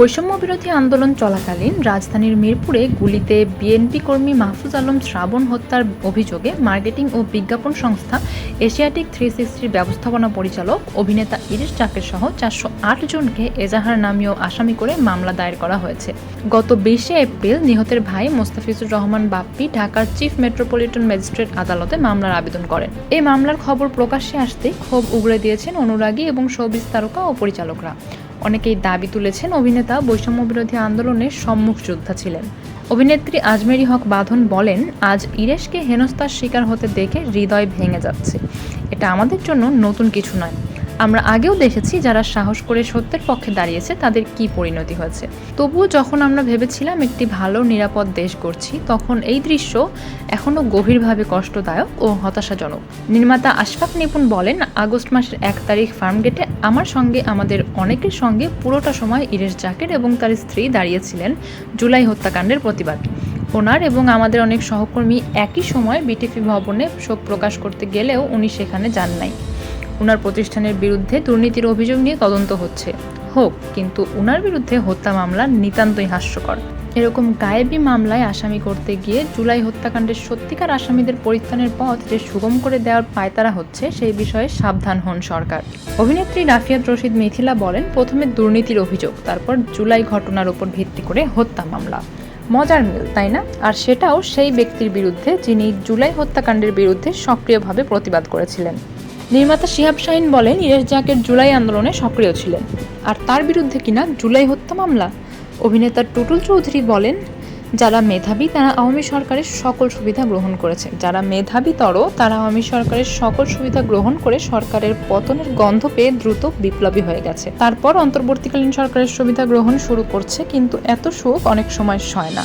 বৈষম্য বিরোধী আন্দোলন চলাকালীন রাজধানীর মিরপুরে গুলিতে বিএনপি কর্মী মাহফুজ আলম শ্রাবণ হত্যার অভিযোগে মার্কেটিং ও বিজ্ঞাপন সংস্থা এশিয়াটিক থ্রি সিক্সটির ব্যবস্থাপনা পরিচালক অভিনেতা ইরিশ জাকের সহ চারশো আট জনকে এজাহার নামীয় আসামি করে মামলা দায়ের করা হয়েছে। গত বিশে এপ্রিল নিহতের ভাই মোস্তাফিজুর রহমান বাপ্পি ঢাকার চিফ মেট্রোপলিটন ম্যাজিস্ট্রেট আদালতে মামলার আবেদন করেন। এই মামলার খবর প্রকাশ্যে আসতেই ক্ষোভ উগড়ে দিয়েছেন অনুরাগী এবং শোবিজ তারকা ও পরিচালকরা। অনেকেই দাবি তুলেছেন অভিনেতা বৈষম্য বিরোধী আন্দোলনের সম্মুখ যোদ্ধা ছিলেন। অভিনেত্রী আজমেরি হক বাঁধন বলেন, আজ ইরেশকে হেনস্থার শিকার হতে দেখে হৃদয় ভেঙে যাচ্ছে। এটা আমাদের জন্য নতুন কিছু নয়। আমরা আগেও দেখেছি যারা সাহস করে সত্যের পক্ষে দাঁড়িয়েছে, তাদের কি পরিণতি হয়েছে। তবুও যখন আমরা ভেবেছিলাম একটি ভালো, নিরাপদ দেশ করছি তখন এই দৃশ্য এখনও গভীরভাবে কষ্টদায়ক ও হতাশাজনক। নির্মাতা আশফাক নিপুণ বলেন, আগস্ট মাসের এক তারিখ ফার্মগেটে আমার সঙ্গে আমাদের অনেকের সঙ্গে পুরোটা সময় ইরেশ জাকের এবং তার স্ত্রী দাঁড়িয়েছিলেন জুলাই হত্যাকাণ্ডের প্রতিবাদ। ওনার এবং আমাদের অনেক সহকর্মী একই সময় বিটিপি ভবনে শোক প্রকাশ করতে গেলেও উনি সেখানে যান নাই। উনার প্রতিষ্ঠানের বিরুদ্ধে দুর্নীতির অভিযোগ নিয়ে তদন্ত হচ্ছে। হোক, কিন্তু উনার বিরুদ্ধে হত্যা মামলা নিতান্তই হাস্যকর। এরকম গায়েবী মামলায় আসামি করতে গিয়ে জুলাই হত্যাকাণ্ডের সত্যিকার আসামিদের পরিত্রাণের পথ যে সুগম করে দেওয়ার পায়তারা হচ্ছে, সেই বিষয়ে সাবধান হন সরকার। অভিনেত্রী রাফিয়াত রশিদ মিথিলা বলেন, প্রথমে দুর্নীতির অভিযোগ, তারপর জুলাই ঘটনার উপর ভিত্তি করে হত্যা মামলা। মজার মিল, তাই না? আর সেটাও সেই ব্যক্তির বিরুদ্ধে যিনি জুলাই হত্যাকাণ্ডের বিরুদ্ধে সক্রিয়ভাবে প্রতিবাদ করেছিলেন। নির্মাতা শিহাব শাহিন বলেন ইরেশ জাকের জুলাই আন্দোলনে সক্রিয় ছিলেন। আর তার বিরুদ্ধে কিনা জুলাই হত্যা মামলা? অভিনেতা টুটুল চৌধুরী বলেন, যারা মেধাবী, তারা আওয়ামী সরকারের সকল সুবিধা গ্রহণ করেছে যারা মেধাবী মেধাবীতর, তারা আওয়ামী সরকারের সকল সুবিধা গ্রহণ করে সরকারের পতনের গন্ধ পেয়ে দ্রুত বিপ্লবী হয়ে গেছে। তারপর অন্তর্বর্তীকালীন সরকারের সুবিধা গ্রহণ শুরু করছে, কিন্তু এত সুখ অনেক সময় সয় না।